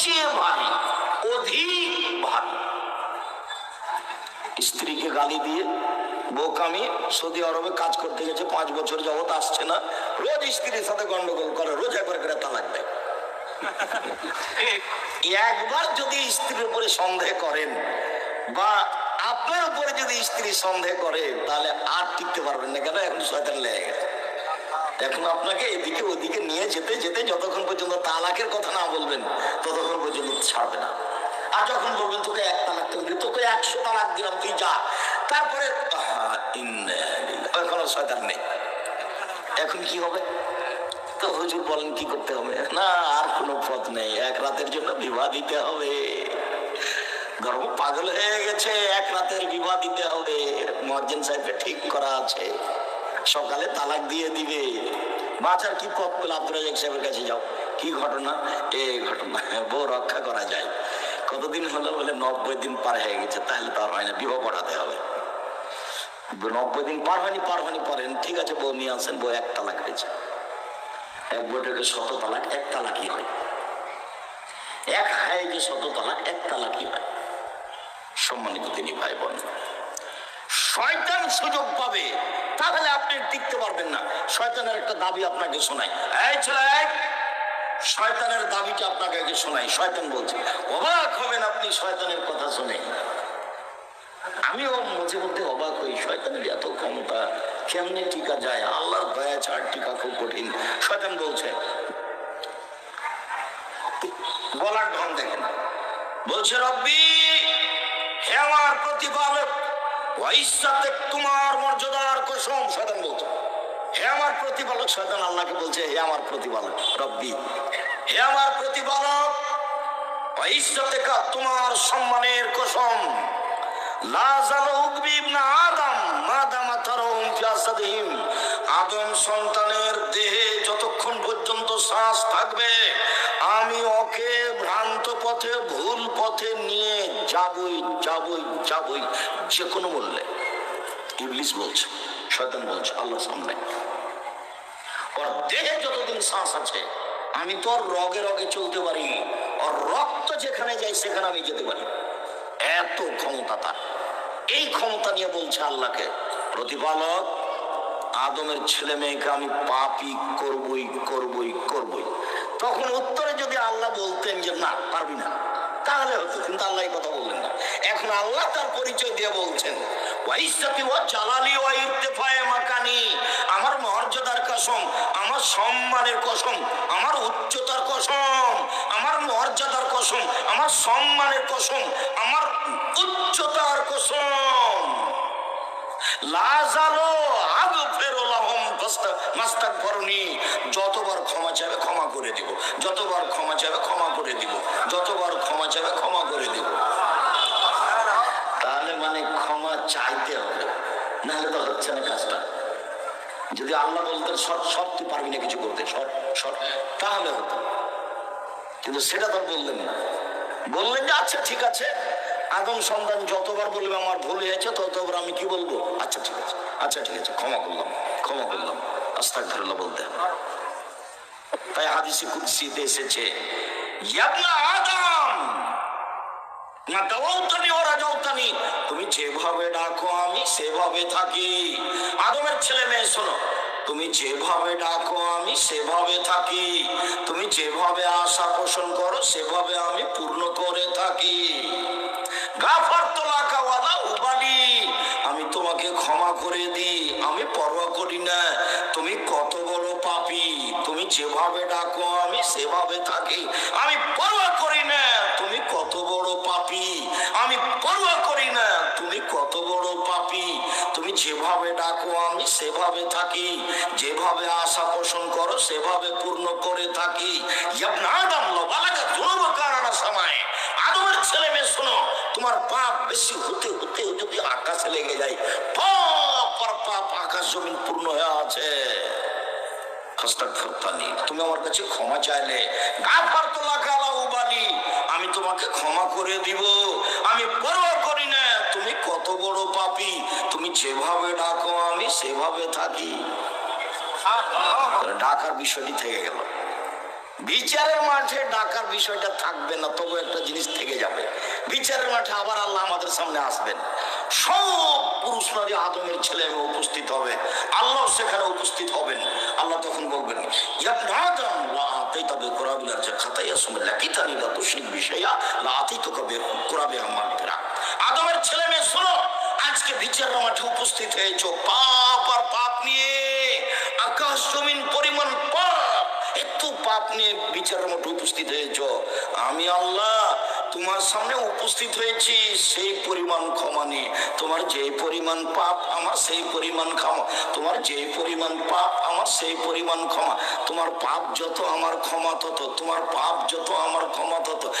সবচেয়ে ভারী, অধিক ভারী। স্ত্রীকে গালি দিয়ে বোকামি, সৌদি আরবে কাজ করতে গেছে, পাঁচ বছর যাবত আসছে না। রোজ স্ত্রীর সাথে গন্ডগোল করে, রোজ একবার করে তালাক দেয় একবার যদি স্ত্রীর উপরে সন্দেহ করেন, বা আপনার উপরে যদি স্ত্রী সন্দেহ করে, তাহলে আর টিকতে পারবেন না, কেন? এখন শয়তান লেগে গেছে। এখন আপনাকে এদিকে ওদিকে নিয়ে যেতে যেতে যতক্ষণ পর্যন্ত তালাকের কথা না বলবেন, ততক্ষণ পর্যন্ত ছাড়বে না। আর যখন বলবেন, তোকে এক তালাক দিলাম তোকে একশো তালাক দিলাম, তুই যা। তারপরে এখন শয়তান নেই। এখন কি হবে? তো হুজুর বলেন, কি করতে হবে? না, আর কোনো পথ নেই। এক রাতের জন্য বিবাহ দিতে হবে। ধর্ম পাগল হয়ে গেছে, এক রাতের বিবাহ দিতে হবে। মর্জেন সাহেবকে ঠিক করা আছে। সকালে তালাক দিয়ে দিবে। বাঁচার কি পথ পেলে আব্দুল সাহেবের কাছে যাও। কি ঘটনা? এই ঘটনা, বউ রক্ষা করা যায়। কতদিন হলো বলে নব্বই দিন পার হয়ে গেছে, তাহলে তো আর হয় না, বিবাহ পড়াতে হবে। নব্বই দিন পার হয়নি পার হয়নি, পারেন। ঠিক আছে, বউ নিয়ে আসেন, বউ এক তালাক হয়েছে এক বৈঠকে শত তালাক, এক তালাকই হয়। এক হায় যে শত তালাক, এক তালাকই হয়। সম্মানিত তিনি ভাই বোন শয়তান সুযোগ পাবে, তাহলে আপনি টিকতে পারবেন না। শয়তানের একটা দাবি আপনাকে শোনায় এই ছেলে শয়তানের দাবিটা আপনাকে আগে শোনাই। শয়তান বলছে, অবাক হবেন আপনি শয়তানের কথা শুনে। আমিও মাঝে মধ্যে অবাক হই, শয়তানের এত ক্ষমতা, কেমনে টিকা যায়? আল্লাহর দয়া ছাড় টিকা খুব কঠিন। শয়তান বলছে বলার ঢং দেখেন। বলছে, রব্বি, হে আমার প্রতিপালক তোমার মর্যাদার কসম শয়তান বলছে। হে আমার প্রতিপালক শয়তান আল্লাহকে বলছে, হে আমার প্রতিপালক, রব্বি। হে আমার প্রতিপালক তোমার সম্মানের কসম। আদম সন্তানের দেহে যতক্ষণ পর্যন্ত শ্বাস থাকবে আমি ওকে ভ্রান্ত পথে, ভুল পথে নিয়ে যাবই যাবই যাবই, যে কোনো মূল্যে। ইবলিস বলছে, শয়তান বলছে আল্লাহ সামনে। ওর দেহে যতদিন শ্বাস আছে, আমি তো ওর রগে রগে চলতে পারি। ওর রক্ত যেখানে যায়, সেখানে আমি যেতে পারি। এত ক্ষমতা তার। এই ক্ষমতা নিয়ে বলছে আল্লাহকে, প্রতিপালক, আদমের ছেলে মেয়েকে আমি পাপি করবই করবই করবই। তখন উত্তরে আল্লাহ বলতেন যে, না, পারবি না। তাহলে হতো কিন্তু আল্লাহ কথা বললেন না। এখন আল্লাহ তার পরিচয় দিয়ে বলছেন আমার মর্যাদার কসম, আমার সম্মানের কসম, আমার উচ্চতার কসম, আমার মর্যাদার কসম, আমার সম্মানের কসম, আমার উচ্চতার কসম। লাজালো করে দিব। যতবার ক্ষমা চাইবে ক্ষমা করে দিব। যতবার ক্ষমা চাইবে ক্ষমা করে দিব। তাহলে মানে ক্ষমা চাইতে হবে। নাহলে তো হচ্ছে না কাজটা। যদি আল্লাহ বলতেন, সব সব তুই পারবি না কিছু করতে। সব সব তাহলে হতো। কিন্তু সেটা তো বললেন না। বললেন যে আচ্ছা ঠিক আছে। আদম সন্তান যতবার বলবে আমার ভুল হয়েছে, ততবার আমি কি বলব? আচ্ছা ঠিক আছে। আচ্ছা ঠিক আছে। ক্ষমা করলাম। ক্ষমা করলাম। আস্তাক ধরলা বলতে তাই হাদিসে কুদসিতে এসেছে তুমি যেভাবে ডাকো আমি সেভাবে থাকি। আদমের ছেলে মেয়ে, শোনো, তুমি যেভাবে ডাকো আমি সেভাবে থাকি, তুমি যেভাবে আশা পোষণ করো সেভাবে আমি পূর্ণ করে থাকি। গাফার তোলা কাওয়ালা যেভাবে ডাকো, আমি সেভাবে থাকি। আমি পরোয়া করি না, তুমি কত বড় পাপি। আমি পরোয়া করি না, তুমি কত বড় পাপি। তুমি যেভাবে ডাকো, আমি সেভাবে থাকি। যেভাবে আশা পোষণ করো, সেভাবে পূর্ণ করে থাকি। আদমের ছেলে মেয়ে বেশি হতে হতে যদি আকাশে লেগে যায়। পাপ পাপ আকাশ জমিন পূর্ণ হয়ে আছে। তুমি আমার কাছে ক্ষমা চাইলে। আমি তোমাকে ক্ষমা করে দিব। আমি পরোয়া করি না, তুমি কত বড় পাপী, তুমি যেভাবে ডাকো, আমি সেভাবে থাকি। ডাকার বিষয়টি থেকে গেল। বিচারের মাঠে ডাকার বিষয়টা থাকবে না, তবু একটা জিনিস থেকে যাবে। বিচারের মাঠে আবার আল্লাহ আমাদের সামনে আসবেন। সব পুরুষ নারী আদমের ছেলে উপস্থিত হবে। আল্লাহ সেখানে উপস্থিত হবেন আল্লাহ তখন বলবেন ইয়া ইবনে আদম লা আতাইতা বিকুরাবিল আরজা খাতাইয়া সুমা লাকিতানি লা তুশরিক বিশাইয়া লা আতাইতুকা বিকুরাবি মাগফিরা আদমের ছেলে মেয়ে, শোনো, আজকে বিচার মাঠে উপস্থিত হয়েছো, পাপ আর পাপ নিয়ে। আকাশ, জমিন, পরিমাণ পাপ এত পাপ নিয়ে বিচার মাঠে উপস্থিত হয়েছ। আমি আল্লাহ তোমার সামনে উপস্থিত হয়েছি, সেই পরিমাণ ক্ষমা নিয়ে। তোমার যে পরিমাণ পাপ, আমার সেই পরিমাণ ক্ষমা। তোমার যে পরিমাণ পাপ, আমার সেই পরিমাণ ক্ষমা। তোমার পাপ যত আমার ক্ষমা তত, তোমার পাপ যত আমার ক্ষমা তত।